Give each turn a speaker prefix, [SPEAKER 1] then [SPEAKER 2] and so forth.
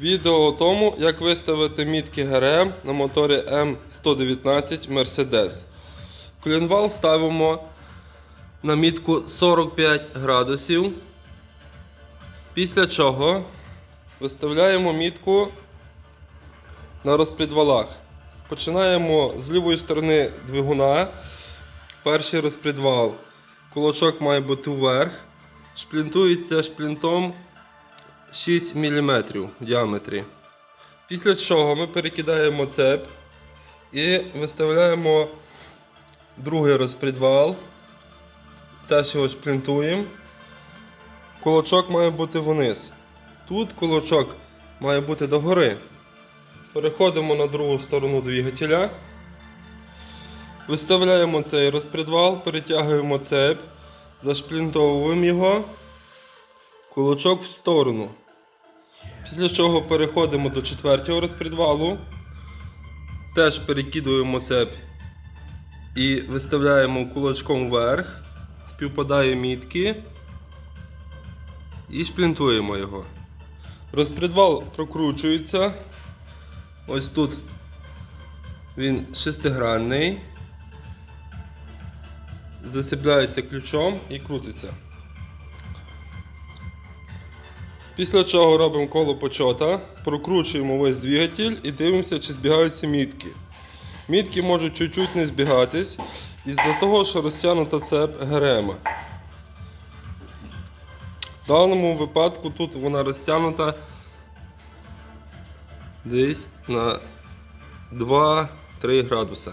[SPEAKER 1] Відео тому, як виставити мітки ГРМ на моторі М119 Mercedes. Колінвал ставимо на мітку 45 градусів. Після чого виставляємо мітку на розпредвалах. Починаємо з лівої сторони двигуна. Перший розпредвал. Кулачок має бути вверх. Шплінтується шплінтом 6 мм в діаметрі. Після чого ми перекидаємо цеп і виставляємо другий розпредвал. Теж його шплінтуємо. Кулачок має бути вниз. Тут кулачок має бути догори. Переходимо на другу сторону двигателя. Виставляємо цей розпредвал, перетягуємо цеп, зашплінтовуємо його, кулачок в сторону. Після чого переходимо до четвертого розпредвалу. Теж перекидуємо цеп і виставляємо кулачком вверх, співпадає мітки і шплінтуємо його. Розпредвал прокручується. Ось тут він шестигранний. Засипляється ключом і крутиться. Після чого робимо коло почота, прокручуємо весь двигатель і дивимося, чи збігаються мітки. Мітки можуть чуть-чуть не збігатись із-за того, що розтягнута цеп ГРМ. В даному випадку тут вона розтягнута десь на 2-3 градуса.